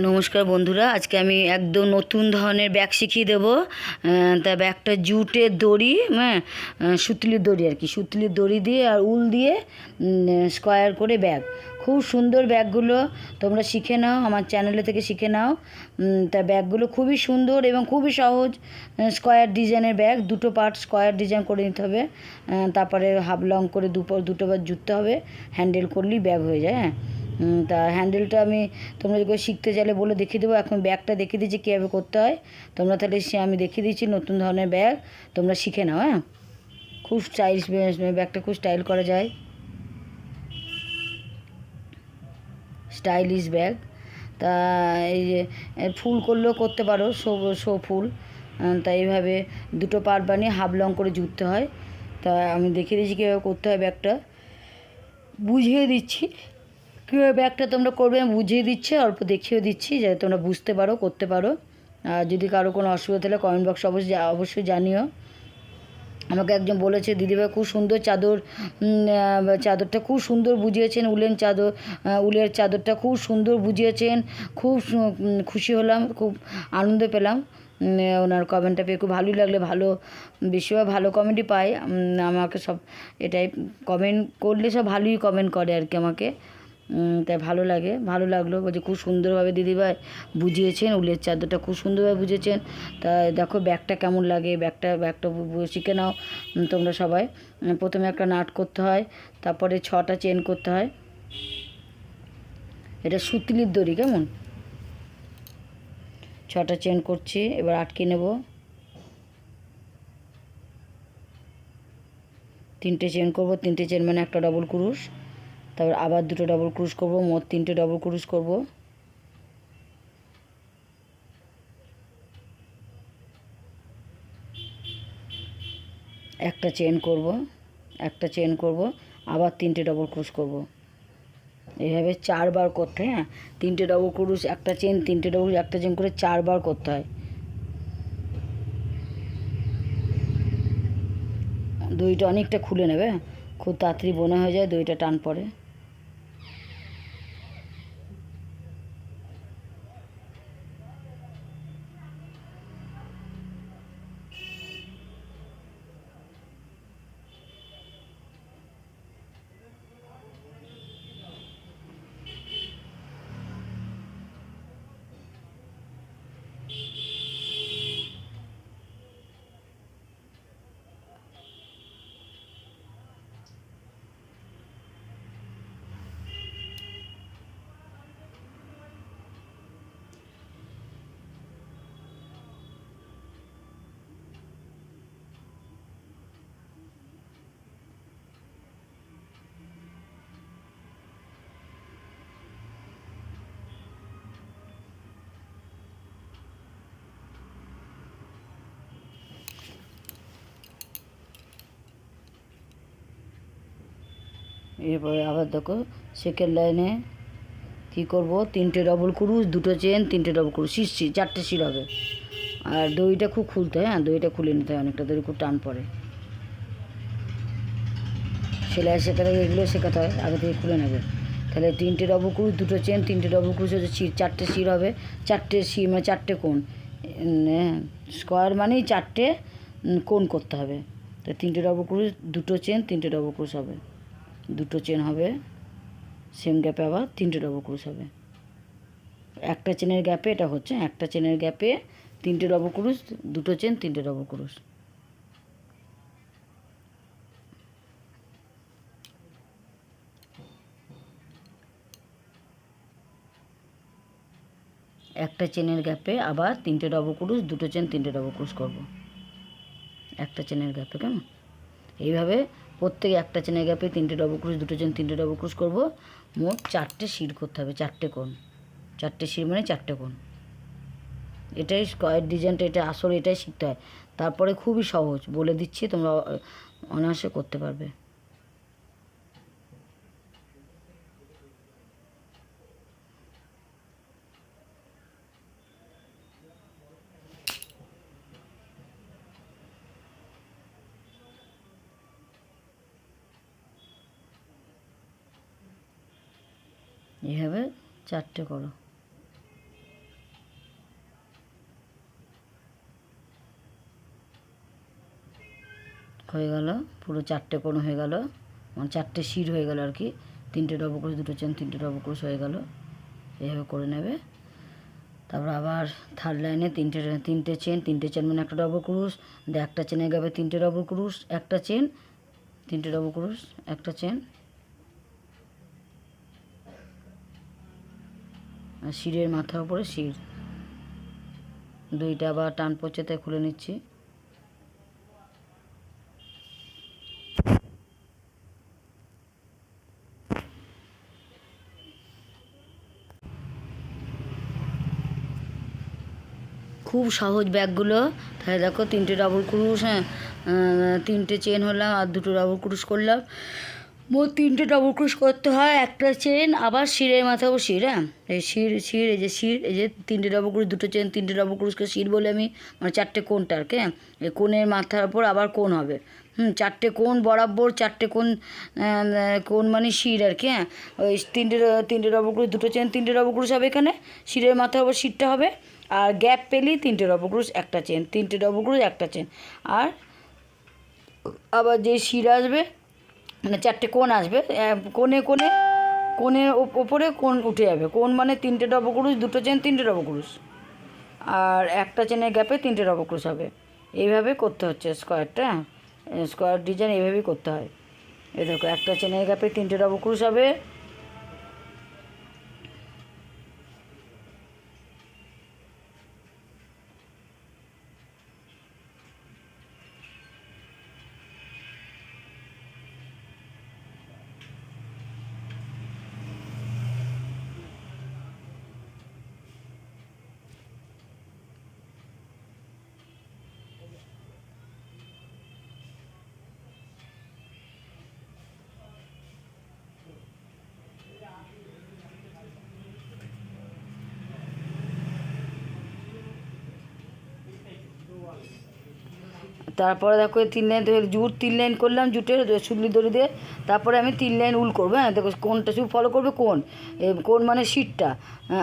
নমস্কার বন্ধুরা, আজকে আমি একদম নতুন ধরনের ব্যাগ শিখিয়ে দেবো। তা ব্যাগটা জুটের দড়ি হ্যাঁ সুতলির দড়ি আর কি সুতলির দড়ি দিয়ে আর উল দিয়ে স্কোয়ার করে ব্যাগ। খুব সুন্দর ব্যাগগুলো তোমরা শিখে নাও, আমার চ্যানেলে থেকে শিখে নাও। তা ব্যাগগুলো খুবই সুন্দর এবং খুবই সহজ স্কোয়ার ডিজাইনের ব্যাগ, দুটো পার্ট স্কোয়ার ডিজাইন করে নিতে হবে। তারপরে হাফ লং করে দুটো দুটো বার জুড়তে হবে, হ্যান্ডেল করলেই ব্যাগ হয়ে যায় হ্যাঁ। তা হ্যান্ডেলটা আমি তোমরা যদি শিখতে চাইলে বলে দেখিয়ে দেবো। এখন ব্যাগটা দেখিয়ে দিচ্ছি কীভাবে করতে হয়। তোমরা তাহলে সে আমি দেখিয়ে দিচ্ছি নতুন ধরনের ব্যাগ তোমরা শিখে নাও হ্যাঁ? খুব স্টাইল ব্যাগটা খুব স্টাইল করা যায়। স্টাইলিশ ব্যাগ তা এই যে ফুল করলেও করতে পারো, শো শো ফুল। তা এইভাবে দুটো পার্ট বানিয়ে হাফ লং করে জুড়তে হয়। তা আমি দেখিয়ে দিচ্ছি কীভাবে করতে হয় ব্যাগটা বুঝিয়ে দিচ্ছি। কীভাবে ব্যাগটা তোমরা করবে আমি বুঝিয়ে দিচ্ছি, অল্প দেখিয়ে দিচ্ছি, যাতে তোমরা বুঝতে পারো, করতে পারো। আর যদি কারও কোনো অসুবিধা তাহলে কমেন্ট বক্সে অবশ্যই অবশ্যই জানিও। আমাকে একজন বলেছে, দিদিভাই খুব সুন্দর চাদর চাদরটা খুব সুন্দর বুঝিয়েছেন, উলেন চাদর উলের চাদরটা খুব সুন্দর বুঝিয়েছেন, খুব খুশি হলাম, খুব আনন্দ পেলাম। ওনার কমেন্টটা পেয়ে খুব ভালোই লাগলে, ভালো, বেশিরভাগ ভালো কমেন্টই পাই আমাকে সব এটাই কমেন্ট করলে সব ভালোই কমেন্ট করে আর কি আমাকে। তাই ভালো লাগে। ভালো লাগল। বলছে, খুব সুন্দরভাবে দিদিভাই বুঝিয়েছেন, উলের চাদরটা খুব সুন্দরভাবে বুঝিয়েছেন তা দেখো, ব্যাগটা কেমন লাগে? ব্যাগটা ব্যাগটা শিখে নাও তোমরা সবাই। প্রথমে একটা নাট করতে হয়, তারপরে ছটা চেন করতে হয়। এটা সুতলির দড়ি, কেমন? ছটা চেন করছি, এবার আটকে নেব। তিনটে চেন করব, তিনটে চেন মানে একটা ডবল ক্রুশ। তারপর আবার দুটো ডবল ক্রুশ করব, মোট তিনটে ডবল ক্রুশ করব। একটা চেন করব, একটা চেন করব, আবার তিনটে ডবল ক্রুশ করব। এইভাবে চারবার করতে হয় তিনটে ডবল ক্রুশ একটা চেন তিনটে ডবল একটা চেন করে চারবার করতে হয়। দইটা অনেকটা খুলে নেবে? খুব তাড়াতাড়ি বোনা হয়ে যায়, দইটা টান পড়ে। এরপরে আবার দেখো সেকেন্ড লাইনে কী করব? তিনটে ডবল ক্রুশ, দুটো চেন তিনটে ডবল ক্রুশ শির শির চারটে শির হবে। আর দইটা খুব খুলতে হয় হ্যাঁ দইটা খুলে নিতে হয় অনেকটা, দই খুব টান পড়ে। সেলাই শেখাতে এগুলো শেখাতে হয়, আগে থেকে খুলে নেবে। তাহলে তিনটে ডবল ক্রুশ, দুটো চেন তিনটে ডবল ক্রুশ, হচ্ছে শির চারটে শির হবে। চারটে শির মানে চারটে কোণ। স্কোয়ার মানেই চারটে কোণ করতে হবে। তো তিনটে ডবল ক্রুশ, দুটো চেন তিনটে ডবল ক্রুশ হবে। দুটো চেন হবে সেম গ্যাপে আবার তিনটে ডবল ক্রুশ হবে। একটা চেনের গ্যাপে এটা হচ্ছে, একটা চেনের গ্যাপে তিনটে ডবল ক্রুশ দুটো চেন তিনটে ডবল ক্রুশ একটা চেনের গ্যাপে আবার তিনটে ডবল ক্রুশ দুটো চেন তিনটে ডবল ক্রুশ করব। একটা চেনের গ্যাপে কেমন? এইভাবে প্রত্যেকে একটা চেনে গ্যাপে তিনটে ডবল ক্রুশ দুটো চেন তিনটে ডবল ক্রুশ করব। মোট চারটে শির করতে হবে, চারটে কোণ। চারটে শির মানে চারটে কোণ। এটাই স্কোয়ার ডিজাইনটা এটা আসলে, এটাই শিখতে হয়। তারপরে খুবই সহজ, বলে দিচ্ছি, তোমরা অনায়াসে করতে পারবে। এভাবে চারটে করো। হয়ে গেল, পুরো চারটে কোণ হয়ে গেল। মানে চারটে শির হয়ে গেল আর কি। তিনটে ডবল ক্রোশ দুটো চেন তিনটে ডবল ক্রোশ হয়ে গেল। এভাবে করে নেবে। তারপর আবার থার্ড লাইনে তিনটে তিনটে চেন তিনটে চেন মানে একটা ডবল দিয়ে একটা চেনে গাবে তিনটে ডবল ক্রুশ একটা চেন তিনটে ডবল ক্রুশ একটা চেন শিরের মাথার উপরে শির দুইটা আবার টান তাই খুলে নিচ্ছি। খুব সহজ ব্যাগগুলো। তাহলে দেখো তিনটে ডাবল ক্রুশ হ্যাঁ তিনটে চেন হলাম আর দুটো ডাবল ক্রুশ করলাম। মোট তিনটে ডাবল ক্রুশ করতে হয়, একটা চেন আবার শিরের মাথাও শির হ্যাঁ? এই শির শির, এই যে শির, এই যে তিনটে ডাবল ক্রুশ দুটো চেন তিনটে ডাবল ক্রুশকে শির বলে আমি মানে চারটে কোনটা আর কি হ্যাঁ? এই কোণের মাথার উপর আবার কোণ হবে। হুম, চারটে কোণ বরাবর, চারটে কোণ কোণ মানে শির আর কি হ্যাঁ? ওই তিনটে তিনটে ডাবল ক্রুশ দুটো চেন তিনটে ডাবল ক্রুশ হবে এখানে, শিরের মাথার উপর শিরটা হবে, আর গ্যাপ পেলেই তিনটে ডবল ক্রুশ একটা চেন তিনটে ডবল ক্রুশ একটা চেন আর আবার যে শির আসবে মানে চারটে কোন আসবে কোণে কোণে কোণে কোণের ওপরে কোন উঠে যাবে। কোন মানে তিনটে ডব ক্রুশ দুটো চেন, তিনটে ডব ক্রুশ আর একটা চেনের গ্যাপে তিনটে ডব ক্রুশ হবে। এইভাবে করতে হচ্ছে স্কোয়ারটা, স্কোয়ার ডিজাইন এইভাবেই করতে হয়। এ দেখো, একটা চেনের গ্যাপে তিনটে ডব ক্রুশ হবে তারপরে দেখো তিন লাইন জুট, তিন লাইন করলাম জুটের সুতলি দড়ি দিয়ে তারপরে আমি তিন লাইন উল করব হ্যাঁ দেখো কোনটা শুধু ফলো করবে কোন? কোন মানে শিটটা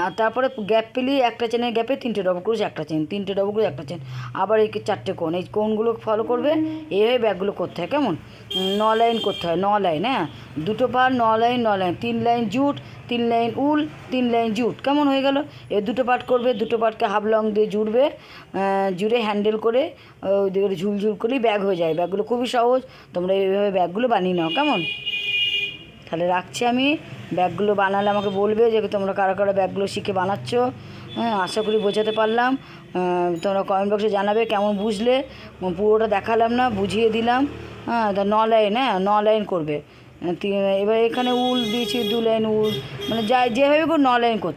আর তারপরে গ্যাপ পেলি একটা চেনের গ্যাপে তিনটে ডবল ক্রুশ একটা চেন তিনটে ডবল ক্রুশ একটা চেন আবার এই চারটে কোন এই কোনগুলো ফলো করবে এইভাবে ব্যাগগুলো করতে হয়, কেমন? ন লাইন করতে হয়, ন লাইন হ্যাঁ? দুটো পার, ন লাইন ন লাইন তিন লাইন জুট, তিন লাইন উল, তিন লাইন জুট, কেমন হয়ে গেল? এ দুটো পার্ট করবে, দুটো পার্টকে হাফ লং দিয়ে জুড়বে জুড়ে হ্যান্ডেল করে ওই দিকে করলেই ব্যাগ হয়ে যায়। ব্যাগগুলো খুবই সহজ, তোমরা এইভাবে ব্যাগগুলো বানিয়ে নাও, কেমন? তাহলে রাখছি আমি। ব্যাগগুলো বানালে আমাকে বলবে যে তোমরা কারা কারা ব্যাগগুলো শিখে বানাচ্ছ। হ্যাঁ আশা করি বোঝাতে পারলাম। তোমরা কমেন্ট বক্সে জানাবে কেমন বুঝলে। পুরোটা দেখালাম না, বুঝিয়ে দিলাম। হ্যাঁ ন লাইন হ্যাঁ ন লাইন করবে। এবার এখানে উল দিয়েছি, দু লাইন উল। মানে যাই, যেভাবে ন লাইন করতে